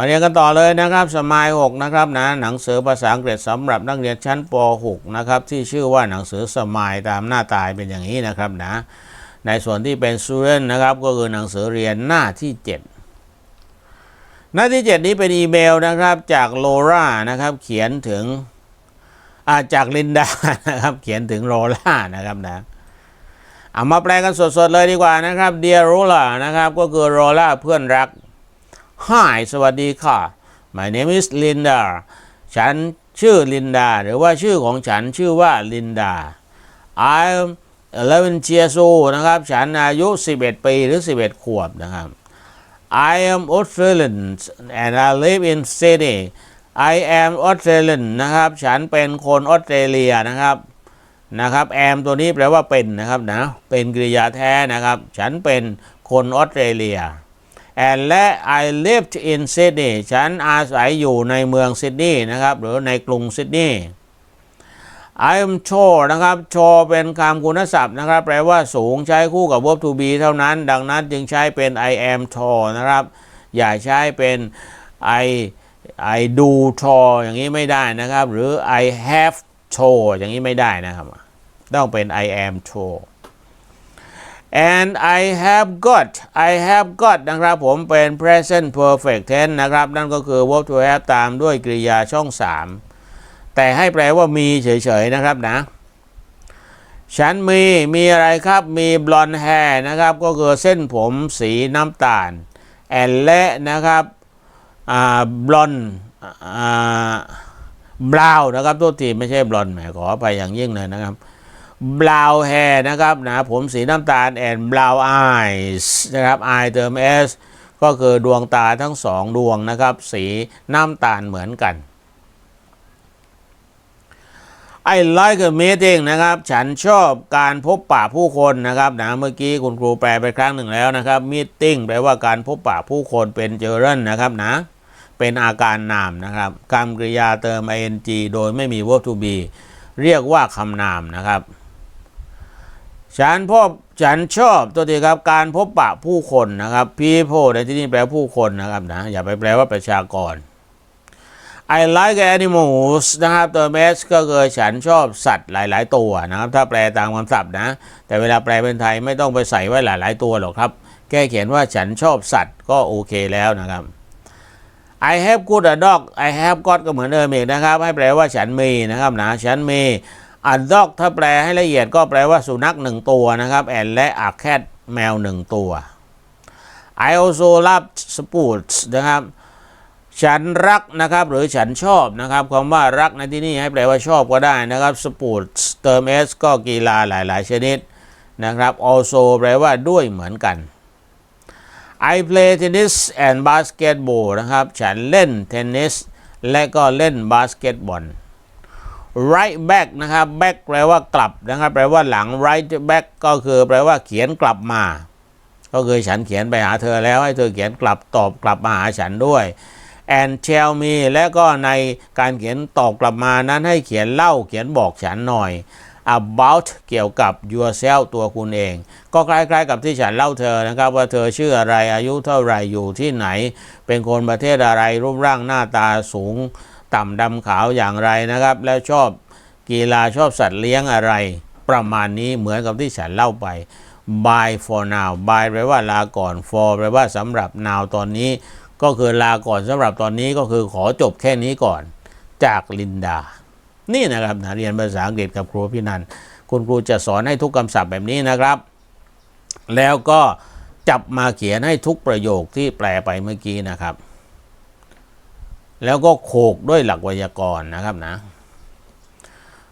มาเรียนกันต่อเลยนะครับสมาย6นะครับนะหนังสือภาษาอังกฤษสำหรับนักเรียนชั้นป .6 นะครับที่ชื่อว่าหนังสือสมายตามหน้าตายเป็นอย่างนี้นะครับนะในส่วนที่เป็น student นะครับก็คือหนังสือเรียนหน้าที่ 7 หน้าที่ 7 นี้เป็นอีเมลนะครับจากโลรานะครับเขียนถึงาจากลินดานะครับเขียนถึงโรล่านะครับนะเอามาแปลกันสดๆเลยดีกว่านะครับ Dear Rola นะครับก็คือโรล่าเพื่อนรัก Hi สวัสดีค่ะ My name is Linda ฉันชื่อลินดา หรือว่าชื่อของฉันชื่อว่าลินดา I'm 11 years old นะครับ ฉันอายุ 11 ปีหรือ 11 ขวบนะครับ I am Australian and I live in Sydney I am Australian นะครับ ฉันเป็นคนออสเตรเลียนะครับนะครับ am ตัวนี้แปลว่าเป็นนะครับนะ เป็นกริยาแท้นะครับ ฉันเป็นคนออสเตรเลีย and และ I lived in Sydney ฉันอาศัยอยู่ในเมืองซิดนีย์นะครับ หรือในกรุงซิดนีย์ I am tall นะครับ tall เป็นคำคุณศัพท์นะครับ แปลว่าสูงใช้คู่กับ verb to be เท่านั้น ดังนั้นจึงใช้เป็น I am tall นะครับ อย่าใช้เป็น I I do tall อย่างนี้ไม่ได้นะครับ หรือ I have tall อย่างนี้ไม่ได้นะครับ ต้องเป็น I am tall and I have got I have got นะครับผมเป็น present perfect tense นะครับ นั่นก็คือ verb to have ตามด้วยกริยาช่อง 3 แต่ให้แปลว่ามีเฉยๆนะครับนะ ฉันมีมีอะไรครับ มีบลอนแฮร์นะครับ ก็คือเส้นผมสีน้ำตาล แอนและนะครับบลอนบราวนะครับตัวทีไม่ใช่บลอนแหมขอไปอย่างยิ่งเลยนะครับ บราวแฮร์นะครับนะผมสีน้ำตาลแอนบราวไอส์นะครับไอเติม s ก็คือดวงตาทั้งสองดวงนะครับ สีน้ำตาลเหมือนกัน I like a meeting นะครับ ฉันชอบการพบปะผู้คนนะครับนะเมื่อกี้คุณครูแปลไปครั้งหนึ่งแล้วนะครับ meeting แปลว่าการพบปะผู้คนเป็นเจอเรนนะครับนะเป็นอาการนามนะครับกรรมกริยาเติม ing โดยไม่มี verb to be เรียกว่าคำนามนะครับ ฉันพบฉันชอบตัวทีครับการพบปะผู้คนนะครับ people ในที่นี้แปลผู้คนนะครับนะอย่าไปแปลว่าประชากร I like animals นะครับตัว s ก็คือฉันชอบสัตว์หลาย ๆ ตัวนะครับ ถ้าแปลตามคำศัพท์นะ แต่เวลาแปลเป็นไทยไม่ต้องไปใส่ไว้หลาย ๆ ตัวหรอกครับ แค่เขียนว่าฉันชอบสัตว์ก็โอเคแล้วนะครับ I have got a dog I have got ก็เหมือนเดิมอีกนะครับ ให้แปลว่าฉันมีนะครับนะฉันมี a dog ถ้าแปลให้ละเอียดก็แปลว่าสุนัขหนึ่งตัวนะครับ and และ a cat แมวหนึ่งตัว I also love sports นะครับ ฉันรักนะครับ หรือฉันชอบนะครับคำว่ารักในที่นี้ให้แปลว่าชอบก็ได้นะครับ sports เติม s ก็กีฬาหลาย ๆ ชนิดนะครับ also แปลว่าด้วยเหมือนกัน I play tennis and basketball นะครับ ฉันเล่นเทนนิสและก็เล่นบาสเกตบอล right back นะครับ back แปลว่ากลับนะครับ แปลว่าหลัง right back ก็คือแปลว่าเขียนกลับมา ก็คือฉันเขียนไปหาเธอแล้วให้เธอเขียนกลับตอบกลับมาหาฉันด้วย and tell me และก็ในการเขียนตอบกลับมานั้นให้เขียนเล่าเขียนบอกฉันหน่อย about เกี่ยวกับ yourself ตัวคุณเอง ก็คล้ายๆกับที่ฉันเล่าเธอนะครับ ว่าเธอชื่ออะไรอายุเท่าไหรอยู่ที่ไหน เป็นคนประเทศอะไรรูปร่างหน้าตาสูง ต่ำดำขาวอย่างไรนะครับ แล้วชอบกีฬาชอบสัตว์เลี้ยงอะไร ประมาณนี้เหมือนกับที่ฉันเล่าไป by for now by แปลว่าลาก่อน for แปลว่าสำหรับ now ตอนนี้ ก็คือลาก่อนสำหรับตอนนี้ก็คือขอจบแค่นี้ก่อน จากลินดา นี่นะครับนะเรียนภาษาอังกฤษกับครูพี่นันคุณครูจะสอนให้ทุกคำศัพท์แบบนี้นะครับ แล้วก็จับมาเขียนให้ทุกประโยคที่แปลไปเมื่อกี้นะครับ แล้วก็โขกด้วยหลักไวยากรณ์นะครับนะ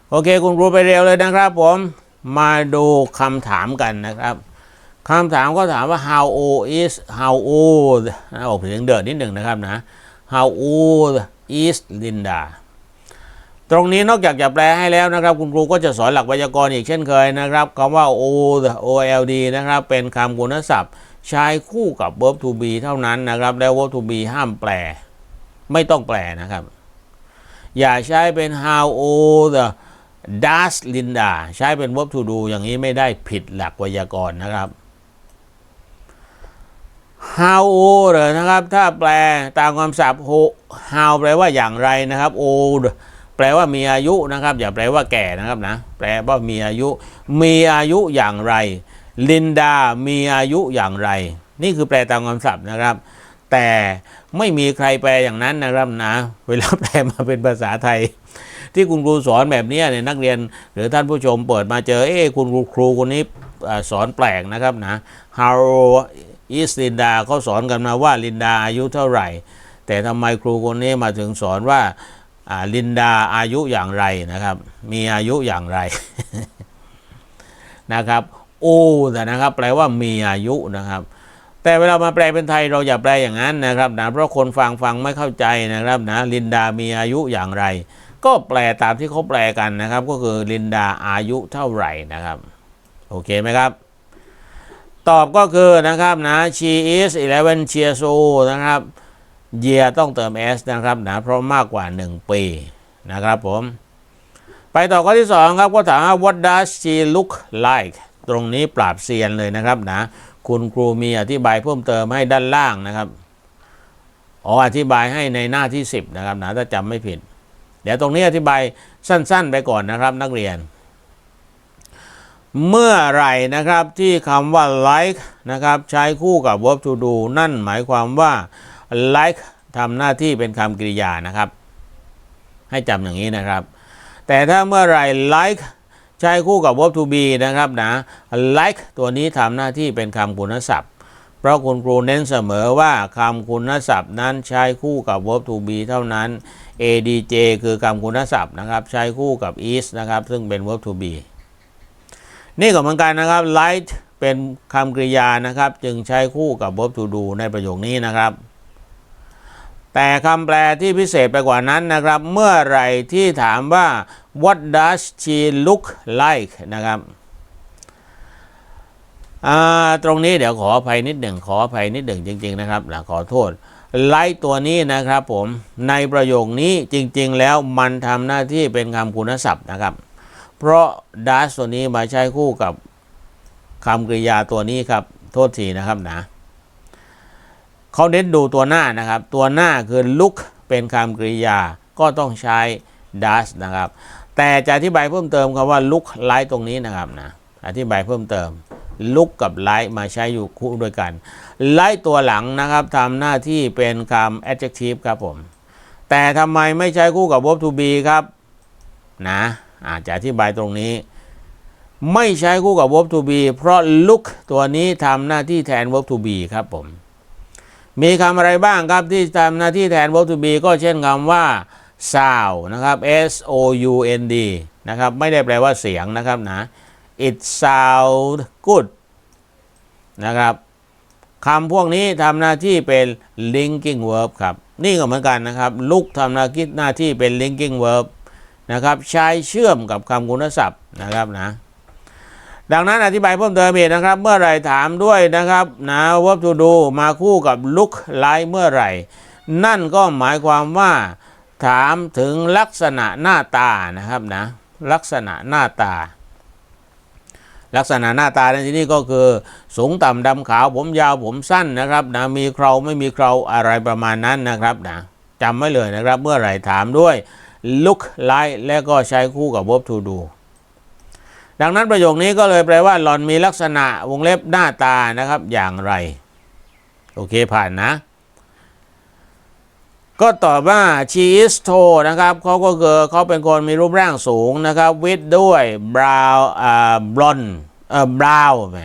โอเคคุณครูไปเร็วเลยนะครับผม มาดูคำถามกันนะครับคำถามก็ถามว่า how old is how old นะออกเสียงเดินนิดหนึ่งนะครับนะ how old is Linda ตรงนี้นอกจากจะแปลให้แล้วนะครับ คุณครูก็จะสอนหลักไวยากรณ์อีกเช่นเคยนะครับคำว่า o old นะครับ เป็นคำคุณศัพท์ ใช้คู่กับ verb to be เท่านั้นนะครับ แล้ว verb to be ห้ามแปล ไม่ต้องแปลนะครับ อย่าใช้เป็น how old does Linda ใช้เป็น verb to do อย่างนี้ไม่ได้ผิดหลักไวยากรณ์นะครับ how old นะครับ ถ้าแปลตามคำศัพท์ how แปลว่าอย่างไรนะครับ old แปลว่ามีอายุนะครับ อย่าแปลว่าแก่นะครับนะ แปลว่ามีอายุ มีอายุอย่างไร ลินดา มีอายุอย่างไร นี่คือแปลตามคำศัพท์นะครับ แต่ไม่มีใครแปลอย่างนั้นนะครับนะ เวลาแปลมาเป็นภาษาไทย ที่คุณครูสอนแบบนี้เนี่ยนักเรียนหรือท่านผู้ชมเปิดมาเจอเอ๊ะคุณครูคนนี้สอนแปลกนะครับนะ how is Linda เขาสอนกันมาว่าลินดาอายุเท่าไหร่ แต่ทำไมครูคนนี้มาถึงสอนว่าอ่าลินดาอายุอย่างไรนะครับ มีอายุอย่างไรนะครับ โอ้แต่นะครับ แปลว่ามีอายุนะครับ แต่เวลามาแปลเป็นไทยเราอย่าแปลอย่างนั้นนะครับนะเพราะคนฟังฟังไม่เข้าใจนะครับนะลินดามีอายุอย่างไร ก็แปลตามที่เขาแปลกันนะครับ ก็คือลินดาอายุเท่าไหร่นะครับ โอเคไหมครับ ตอบก็คือนะครับนะ she is 11 years old นะครับ year ต้องเติม s นะครับนะเพราะมากกว่า 1 ปีนะครับผม ไปต่อข้อที่ 2 ครับก็ถามว่า what does she look like ตรงนี้ปราบเซียนเลยนะครับนะ คุณครูมีอธิบายเพิ่มเติมให้ด้านล่างนะครับอ๋ออธิบายให้ในหน้าที่ 10 นะครับนะถ้าจำไม่ผิด เดี๋ยวตรงนี้อธิบายสั้น ๆ ไปก่อนนะครับ นักเรียน เมื่อไรนะครับที่คำว่า like นะครับใช้คู่กับ verb to do นั่นหมายความว่า like ทำหน้าที่เป็นคำกริยานะครับ ให้จำอย่างนี้นะครับ แต่ถ้าเมื่อไร like ใช้คู่กับ verb to be นะครับนะ like ตัวนี้ทำหน้าที่เป็นคำคุณศัพท์ เพราะคุณครูเน้นเสมอว่าคำคุณศัพท์นั้นใช้คู่กับ verb to be เท่านั้น adj คือคำคุณศัพท์นะครับ ใช้คู่กับ is นะครับ ซึ่งเป็น verb to be นี่ก็เหมือนกันนะครับ light เป็นคำกริยานะครับ จึงใช้คู่กับ verb to do ในประโยคนี้นะครับ แต่คำแปลที่พิเศษไปกว่านั้นนะครับ เมื่อไรที่ถามว่า what does she look like นะครับตรงนี้เดี๋ยวขออภัยนิดหนึ่งขออภัยนิดหนึ่งจริง ๆ นะครับนะขอโทษ like ตัวนี้นะครับผมในประโยคนี้จริง ๆ แล้วมันทำหน้าที่เป็นคำคุณศัพท์นะครับ เพราะ does ตัวนี้มาใช้คู่กับคำกริยาตัวนี้ครับ โทษทีนะครับนะ เขาเน้นดูตัวหน้านะครับ ตัวหน้าคือ look เป็นคำกริยา ก็ต้องใช้ does นะครับ แต่จะอธิบายเพิ่มเติมคำว่า look like ตรงนี้นะครับนะ อธิบายเพิ่มเติม look กับ like มาใช้อยู่คู่ด้วยกัน like ตัวหลังนะครับทำหน้าที่เป็นคำ adjective ครับผม แต่ทำไมไม่ใช้คู่กับ verb to be ครับนะอาจจะอธิบายตรงนี้ ไม่ใช้คู่กับ verb to be เพราะ look ตัวนี้ทำหน้าที่แทน verb to be ครับผม มีคำอะไรบ้างครับที่ทำหน้าที่แทน verb to be ก็เช่นคำว่า sound นะครับ s o u n d นะครับ ไม่ได้แปลว่าเสียงนะครับนะ it sound good นะครับคำพวกนี้ทำหน้าที่เป็น linking verb ครับ นี่ก็เหมือนกันนะครับ look ทำหน้าที่หน้าที่เป็น linking verb นะครับ ใช้เชื่อมกับคำคุณศัพท์นะครับนะ ดังนั้นอธิบายเพิ่มเติมอีกนะครับ เมื่อไหร่ถามด้วยนะครับนะ verb to do มาคู่กับ look like เมื่อไหร่ นั่นก็หมายความว่า ถามถึงลักษณะหน้าตานะครับนะลักษณะหน้าตา ลักษณะหน้าตาในที่นี้ก็คือสูงต่ำดำขาวผมยาวผมสั้นนะครับนะมีเคราไม่มีเคราอะไรประมาณนั้นนะครับนะจำไว้เลยนะครับ เมื่อไหร่ถามด้วย look like และก็ใช้คู่กับ verb to do ดังนั้นประโยคนี้ก็เลยแปลว่าหลอนมีลักษณะวงเล็บหน้าตานะครับอย่างไร โอเคผ่านนะ ก็ตอบว่า she is tall นะครับเขาก็คือเขาเป็นคนมีรูปร่างสูงนะครับ with ด้วย brown อ่า blonde เอ่อ brown แหม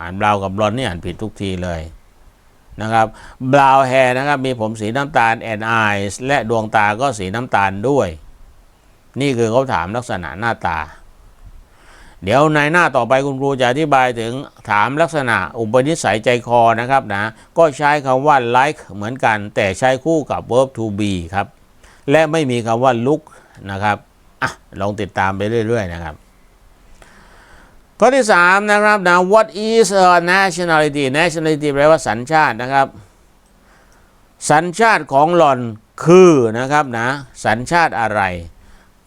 อ่าน brown กับ blonde นี่อ่านผิดทุกทีเลยนะครับ brown hair นะครับมีผมสีน้ำตาล and eyes และดวงตาก็สีน้ำตาลด้วย นี่คือเขาถามลักษณะหน้าตา เดี๋ยวในหน้าต่อไปคุณครูจะอธิบายถึงถามลักษณะอุปนิสัยใจคอนะครับนะ ก็ใช้คำว่า like เหมือนกัน แต่ใช้คู่กับ verb to be ครับ และไม่มีคำว่า look นะครับอะลองติดตามไปเรื่อย ๆ นะครับ ข้อที่ 3 นะครับนะ what is a nationality nationality แปลว่าสัญชาตินะครับ สัญชาติของหล่อนคือนะครับนะ สัญชาติอะไร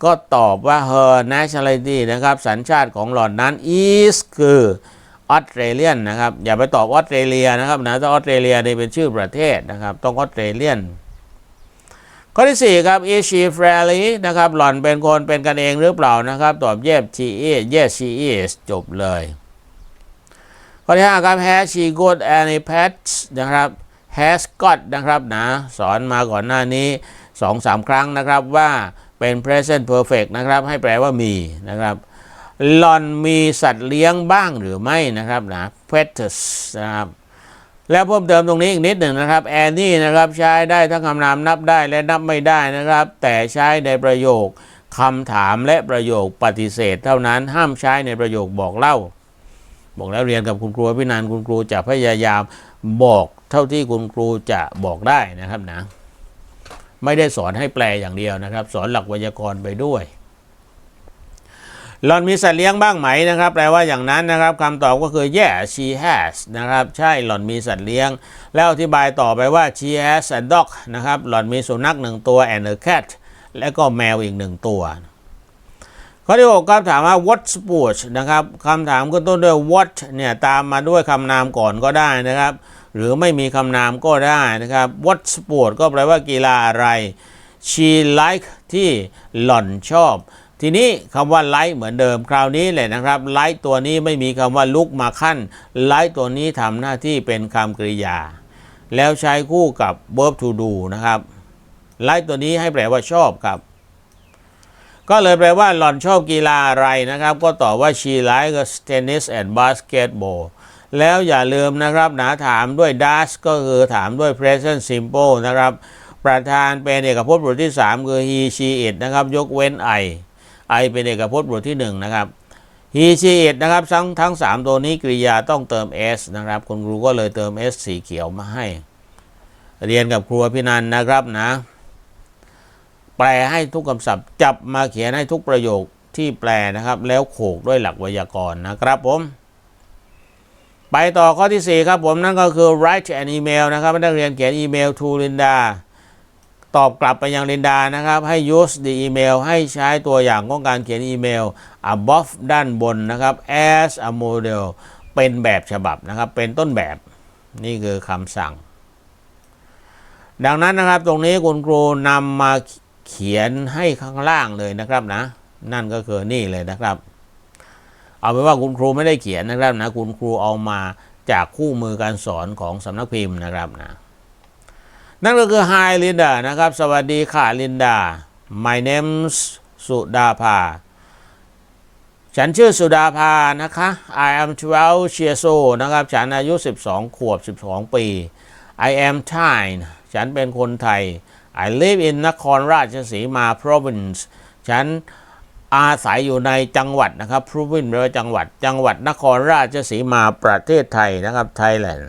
ก็ตอบว่า her nationality นะครับ สัญชาติของหล่อนนั้น is คือออสเตรเลียนนะครับ อย่าไปตอบออสเตรเลียนะครับนะถ้าออสเตรเลียนี่เป็นชื่อประเทศนะครับ ต้องออสเตรเลียนข้อที่ 4 ครับ is she friendly นะครับ หล่อนเป็นคนเป็นกันเองหรือเปล่านะครับ ตอบ yes she is yes she is จบเลย ข้อที่ 5 ครับ has she got any pets นะครับ has got นะครับนะ สอนมาก่อนหน้านี้ 2-3 ครั้งนะครับว่า เป็น present perfect นะครับ ให้แปลว่ามีนะครับหลอนมีสัตว์เลี้ยงบ้างหรือไม่นะครับนะ pets นะครับแล้วเพิ่มเติมตรงนี้อีกนิดหนึ่งนะครับแอนนี่นะครับใช้ได้ทั้งคำนามนับได้และนับไม่ได้นะครับ แต่ใช้ในประโยคคำถามและประโยคปฏิเสธ เท่านั้นห้ามใช้ในประโยคบอกเล่า บอกแล้วเรียนกับคุณครูพี่นันคุณครูจะพยายามบอกเท่าที่คุณครูจะบอกได้นะครับนะ ไม่ได้สอนให้แปลอย่างเดียวนะครับ สอนหลักไวยากรณ์ไปด้วยหล่อนมีสัตว์เลี้ยงบ้างไหมนะครับ แปลว่าอย่างนั้นนะครับคำตอบก็คือ yeah she has นะครับ ใช่หล่อนมีสัตว์เลี้ยง แล้วอธิบายต่อไปว่า she has a dog นะครับ หล่อนมีสุนัขหนึ่งตัว and a cat และก็แมวอีกหนึ่งตัว ข้อที่6ครับถามว่า what sport นะครับคำถามก็ต้นด้วย what เนี่ยตามมาด้วยคำนามก่อนก็ได้นะครับ หรือไม่มีคำนามก็ได้นะครับ what sport ก็แปลว่ากีฬาอะไร she like ที่หล่อนชอบ ทีนี้คำว่า like เหมือนเดิมคราวนี้เลยนะครับ like ตัวนี้ไม่มีคำว่า look มาขั้น like ตัวนี้ทำหน้าที่เป็นคำกริยา แล้วใช้คู่กับ verb to do นะครับ like ตัวนี้ให้แปลว่าชอบครับก็เลยแปลว่าหล่อนชอบกีฬาอะไรนะครับ ก็ตอบว่า she likes tennis and basketball แล้วอย่าลืมนะครับนะถามด้วย does ก็คือถามด้วย present simple นะครับ ประธานเป็นเอกพจน์บทที่ 3 คือ he she it นะครับ ยกเว้น I I เป็นเอกพจน์บทที่ 1 นะครับ he she it นะครับ ทั้งทั้ง 3 ตัวนี้กริยาต้องเติม s นะครับ คุณครูก็เลยเติม s สีเขียวมาให้ เรียนกับครูพินันนะครับนะ แปลให้ทุกคำศัพท์จับมาเขียนให้ทุกประโยคที่แปลนะครับ แล้วโขกด้วยหลักไวยากรณ์นะครับผม ไปต่อข้อที่ 4 ครับผมนั่นก็คือ write an email นะครับนักเรียนเขียนอีเมล to Linda ตอบกลับไปยังลินดานะครับ ให้ use the email ให้ใช้ตัวอย่างของการเขียนอีเมล above ด้านบนนะครับ as a model เป็นแบบฉบับนะครับ เป็นต้นแบบนี่คือคำสั่ง ดังนั้นนะครับตรงนี้คุณครูนำมาเขียนให้ข้างล่างเลยนะครับนะ นั่นก็คือนี่เลยนะครับ เอาเป็นว่าคุณครูไม่ได้เขียนนะครับนะคุณครูเอามาจากคู่มือการสอนของสำนักพิมพ์นะครับนะนั่นก็คือ Hi Linda นะครับ สวัสดีค่ะลินดา My name's สุดาภา ฉันชื่อสุดาภานะคะ I am 12 years old นะครับ ฉันอายุ 12 ขวบ 12 ปี I am Thai ฉันเป็นคนไทย I live in นครราชสีมา province ฉัน อาศัยอยู่ในจังหวัดนะครับ province แปลว่าจังหวัด จังหวัดนครราชสีมาประเทศไทยนะครับ Thailand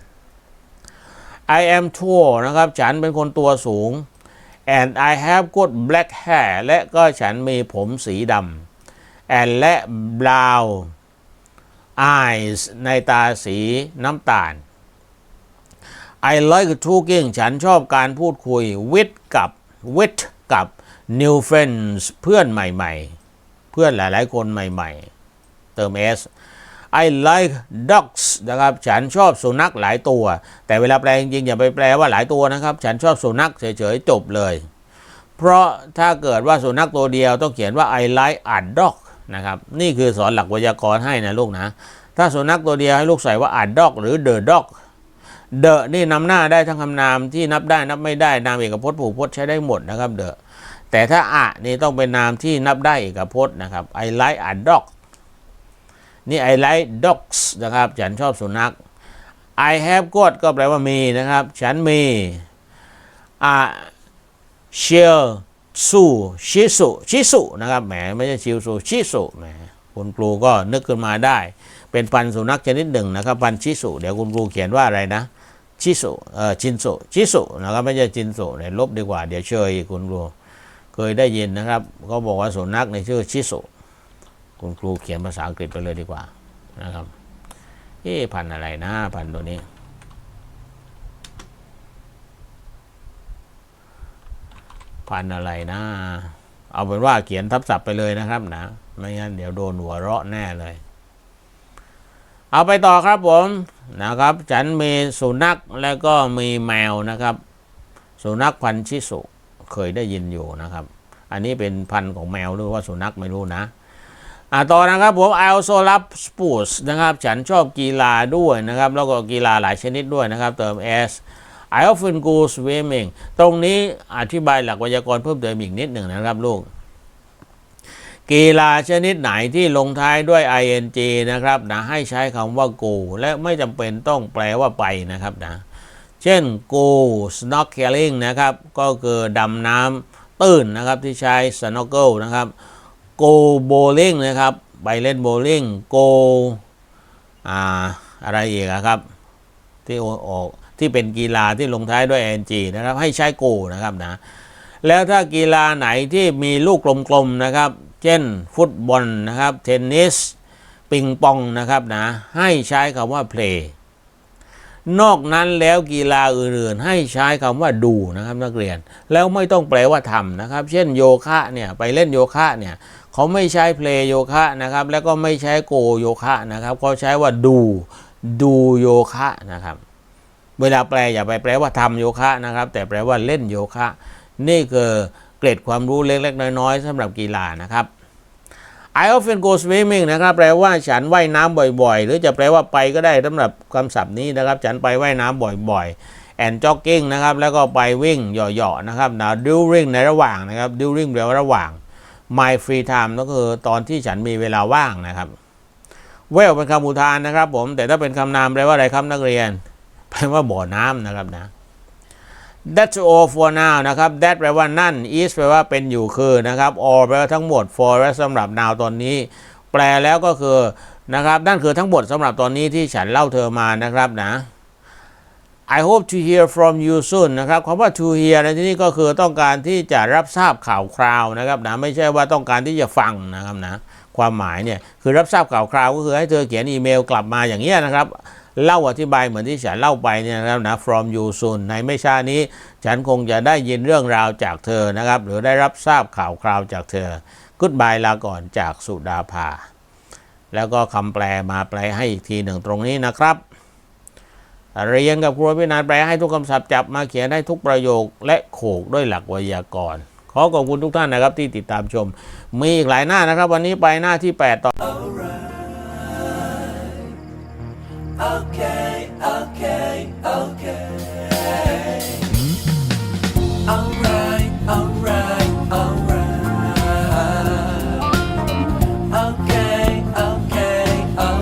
I am tall นะครับ ฉันเป็นคนตัวสูง and I have got black hair และก็ฉันมีผมสีดำ and และ brown eyes ในตาสีน้ำตาล I like talking ฉันชอบการพูดคุย with กับ with กับ new friends เพื่อนใหม่ ๆ พื่อนหลาย ๆ คนใหม่ ๆ เติม s I like dogs นะครับ ฉันชอบสุนัขหลายตัว แต่เวลาแปลจริงๆอย่าไปแปลว่าหลายตัวนะครับ ฉันชอบสุนัขเฉยๆจบเลย เพราะถ้าเกิดว่าสุนัขตัวเดียวต้องเขียนว่า I like a dog นะครับ นี่คือสอนหลักไวยากรณ์ให้นะลูกนะ ถ้าสุนัขตัวเดียวให้ลูกใส่ว่า a dog หรือ the dog เดอะนี่นำหน้าได้ทั้งคำนามที่นับได้นับไม่ได้นามเอกพจน์ผูกพจน์ใช้ได้หมดนะครับเดอ แต่ถ้าอะนี่ต้องเป็นนามที่นับได้เอกพจน์นะครับ I like a dog นี่ I like dogs นะครับ ฉันชอบสุนัข I have got ก็แปลว่ามีนะครับ ฉันมีอ่าเชียสูชิสุชิสุนะครับแหมไม่ใช่ชิวสุชิสุแหมคุณครูก็นึกขึ้นมาได้ เป็นพันสุนัขชนิดหนึ่งนะครับ พันชิสุเดี๋ยวคุณครูเขียนว่าอะไรนะชิสุเอ่อชินสุชิสุนะครับไม่ใช่ชินสุเนี่ยลบดีกว่าเดี๋ยวเชยคุณครู เคยได้ยินนะครับเขาบอกว่าสุนัขในชื่อชิสุคุณครูเขียนภาษาอังกฤษไปเลยดีกว่านะครับ เอ๊พันอะไรนะ พันตัวนี้ พันอะไรนะ เอาเป็นว่าเขียนทับศัพท์ไปเลยนะครับนะ ไม่งั้นเดี๋ยวโดนหัวเราะแน่เลย เอาไปต่อครับผมนะครับ ฉันมีสุนัขแล้วก็มีแมวนะครับ สุนัขพันชิสุ เคยได้ยินอยู่นะครับ อันนี้เป็นพันธุ์ของแมวหรือว่าสุนัขไม่รู้นะอ่าต่อนะครับผม I also love sports นะครับ ฉันชอบกีฬาด้วยนะครับ แล้วก็กีฬาหลายชนิดด้วยนะครับ เติม s I often go swimming ตรงนี้อธิบายหลักไวยากรณ์เพิ่มเติมอีกนิดหนึ่งนะครับลูก กีฬาชนิดไหนที่ลงท้ายด้วย ing นะครับนะให้ใช้คำว่า go และไม่จำเป็นต้องแปลว่าไปนะครับนะ ช่น go snorkeling นะครับ ก็คือดำน้ำตื้นนะครับที่ใช้ snorkel นะครับ go bowling นะครับ ไปเล่นโบลิ่ง go อ่าอะไรอีกอะครับ ที่ออกที่เป็นกีฬาที่ลงท้ายด้วย ng นะครับ ให้ใช้ go นะครับนะ แล้วถ้ากีฬาไหนที่มีลูกกลมๆนะครับ เช่นฟุตบอลนะครับ เทนนิส ปิงปองนะครับนะ ให้ใช้คำว่า play นอกนั้นแล้วกีฬาอื่นๆ ให้ใช้คำว่าดูนะครับนักเรียน แล้วไม่ต้องแปลว่าทำนะครับ เช่นโยคะเนี่ยไปเล่นโยคะเนี่ยเขาไม่ใช้ play โยคะนะครับ แล้วก็ไม่ใช้ go โยคะนะครับเขาใช้ว่าดูดูโยคะนะครับ เวลาแปลอย่าไปแปลว่าทำโยคะนะครับ แต่แปลว่าเล่นโยคะ นี่คือเกร็ดความรู้เล็กๆน้อยๆสำหรับกีฬานะครับ I often go swimming นะครับแปลว่าฉันว่ายน้ำบ่อยๆ หรือจะแปลว่าไปก็ได้สำหรับคำศัพท์นี้นะครับ ฉันไปว่ายน้ำบ่อยๆ and jogging นะครับ แล้วก็ไปวิ่งเหยาะๆนะครับนะ during ในระหว่างนะครับ during แปลว่าระหว่าง my free time ก็คือตอนที่ฉันมีเวลาว่างนะครับ well เป็นคำอุทานนะครับ ผม แต่ถ้าเป็นคำนามแปลว่าอะไรครับนักเรียน แปลว่าบ่อน้ำนะครับนะ That's all for now นะครับ that แปลว่านั่น is แปลว่าเป็นอยู่คือนะครับ all แปลว่าทั้งหมด for และสำหรับ now ตอนนี้ แปลแล้วก็คือนะครับนั่นคือทั้งหมดสำหรับตอนนี้ที่ฉันเล่าเธอมานะครับนะ I hope to hear from you soon นะครับคำว่า to hear ในที่นี้ก็คือต้องการที่จะรับทราบข่าวคราวนะครับนะไม่ใช่ว่าต้องการที่จะฟังนะครับนะความหมายเนี่ยคือรับทราบข่าวคราวก็คือให้เธอเขียนอีเมลกลับมาอย่างเงี้ยนะครับ เล่าอธิบายเหมือนที่ฉันเล่าไปเนี่ยนะครับนะ from you soon ในไม่ช้านี้ ฉันคงจะได้ยินเรื่องราวจากเธอนะครับ หรือได้รับทราบข่าวคราวจากเธอ Goodbye ลาก่อนจากสุดาภา แล้วก็คำแปลมาแปลให้อีกทีหนึ่งตรงนี้นะครับเรียนกับครูพินานแปลให้ทุกคำศัพท์จับมาเขียนให้ทุกประโยคและโขกด้วยหลักไวยากรณ์ขอขอบคุณทุกท่านนะครับที่ติดตามชม มีอีกหลายหน้านะครับ วันนี้ไปหน้าที่ 8 ต่อ